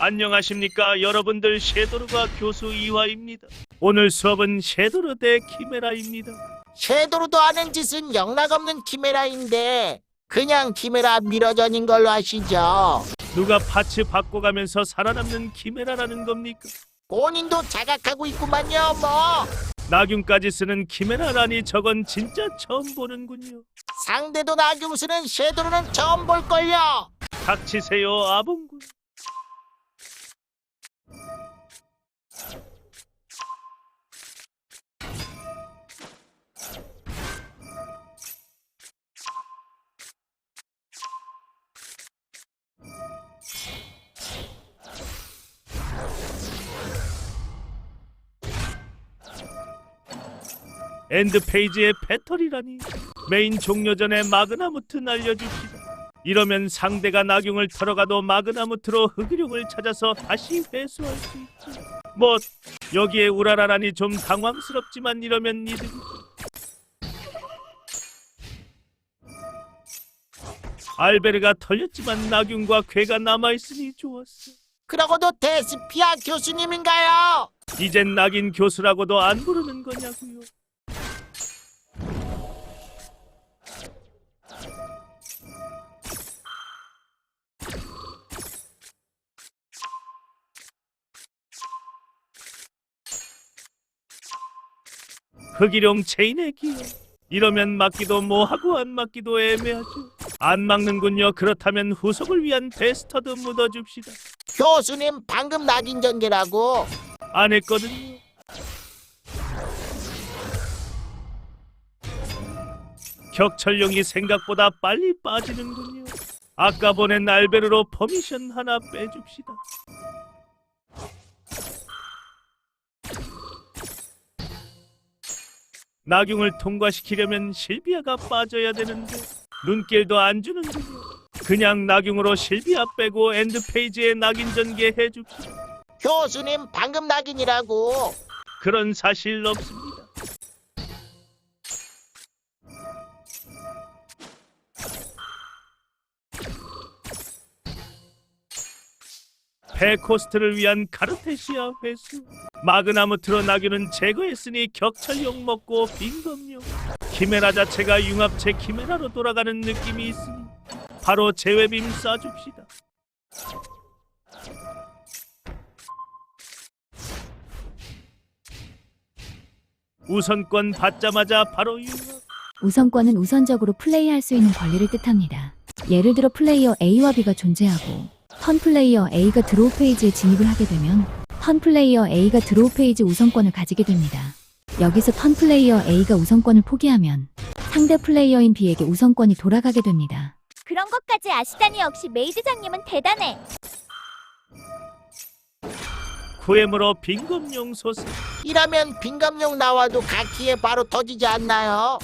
안녕하십니까 여러분들 셰도르가 교수 이화입니다. 오늘 수업은 셰도르 대 키메라입니다. 섀도우도 하는 짓은 영락 없는 키메라인데 그냥 키메라 미러전인 걸로 아시죠? 누가 파츠 바꿔가면서 살아남는 키메라라는 겁니까? 본인도 자각하고 있구만요 뭐 나균까지 쓰는 키메라라니 저건 진짜 처음 보는군요. 상대도 나경 쓰는 섀도우는 처음 볼걸요 닥치세요 아봉군. 엔드 페이지의 패턴이라니 메인 종료 전에 마그나무트 날려줍시다. 이러면 상대가 나경을 털어가도 마그나무트로 흑유령을 찾아서 다시 회수할 수 있지. 뭐 여기에 우라라라니 좀 당황스럽지만 이러면 이득. 알베르가 털렸지만 나균과 괴가 남아있으니 좋았어. 그러고도 데스피아 교수님인가요? 이젠 낙인 교수라고도 안 부르는 거냐고요. 흑일용 체인의 기여. 이러면 맞기도 뭐하고 안 맞기도 애매하죠. 안 막는군요. 그렇다면 후속을 위한 베스터드 묻어줍시다. 교수님 방금 낙인 전개라고 안 했거든요. 격철용이 생각보다 빨리 빠지는군요. 아까 보낸 알베르로 퍼미션 하나 빼줍시다. 나경을 통과시키려면 실비아가 빠져야 되는데 눈길도 안 주는군요. 그냥 나경으로 실비아 빼고 엔드페이지에 낙인 전개 해줍시다. 교수님 방금 낙인이라고 그런 사실 없습니다. 페코스트를 위한 카르테시아 회수 마그나무트로 나귀는 제거했으니 격철용 먹고 빈검용. 키메라 자체가 융합체 키메라로 돌아가는 느낌이 있으니 바로 제외빔 쏴줍시다. 우선권 받자마자 바로 융합. 우선권은 우선적으로 플레이할 수 있는 권리를 뜻합니다. 예를 들어 플레이어 A와 B가 존재하고 턴 플레이어 A가 드로우 페이지에 진입을 하게 되면 턴 플레이어 A가 드로우 페이지 우선권을 가지게 됩니다. 여기서 턴 플레이어 A가 우선권을 포기하면 상대 플레이어인 B에게 우선권이 돌아가게 됩니다. 그런 것까지 아시다니 역시 메이드장님은 대단해. 구애물어 빈검용 소스 이라면 빈감용 나와도 가키에 바로 터지지 않나요?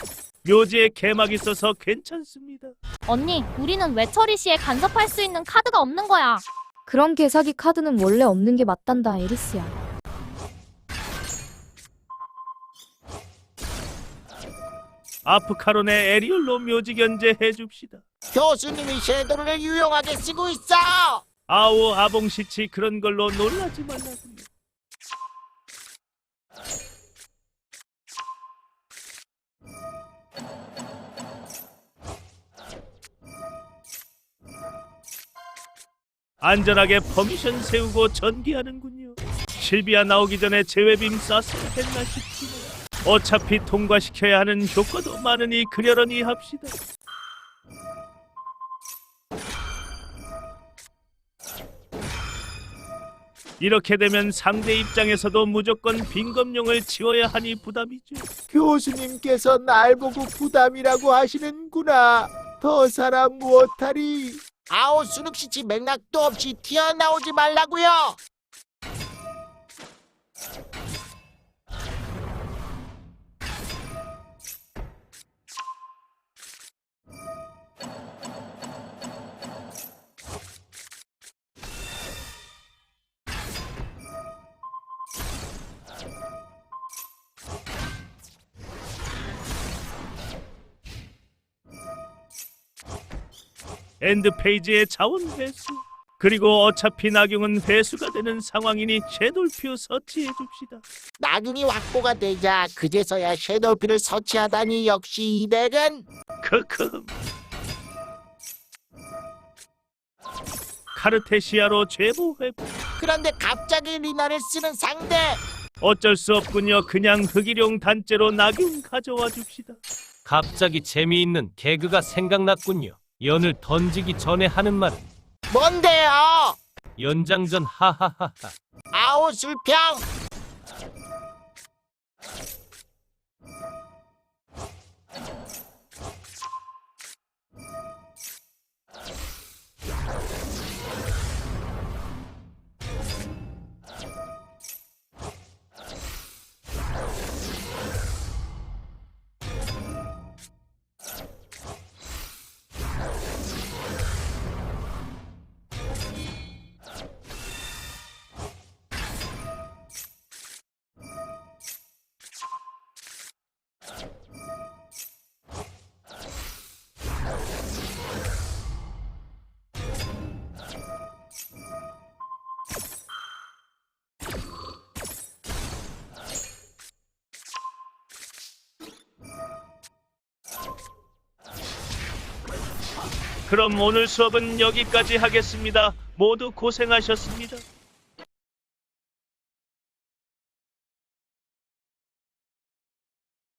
묘지에 개막 있어서 괜찮습니다. 언니, 우리는 외처리 시에 간섭할 수 있는 카드가 없는 거야. 그런 개사기 카드는 원래 없는 게 맞단다, 에리스야. 아프카론의 에리올로 묘지 견제 해줍시다. 교수님이 섀도우를 유용하게 쓰고 있어 아오 아봉시치 그런 걸로 놀라지 말라고요. 안전하게 퍼미션 세우고 전기하는군요. 실비아 나오기 전에 제외빔 쐈으면 했나 싶지만 어차피 통과시켜야 하는 효과도 많으니 그려려니 합시다. 이렇게 되면 상대 입장에서도 무조건 빈검용을 지워야 하니 부담이죠. 교수님께서 날 보고 부담이라고 하시는구나 더 사람 무엇하리 아오 수능시치 맥락도 없이 튀어나오지 말라고요 엔드 페이지의 자원 회수 그리고 어차피 나경은 회수가 되는 상황이니 섀돌표 서치해 줍시다. 나중이 확보가 되자 그제서야 섀도우피를 서치하다니 역시 이 덱은 크크. 카르테시아로 제보 회복. 그런데 갑자기 리나를 쓰는 상대 어쩔 수 없군요. 그냥 흑일용 단째로 나경 가져와 줍시다. 갑자기 재미있는 개그가 생각났군요. 연을 던지기 전에 하는 말은 뭔데요? 연장전 하하하하. 아오 술평 그럼 오늘 수업은 여기까지 하겠습니다. 모두 고생하셨습니다.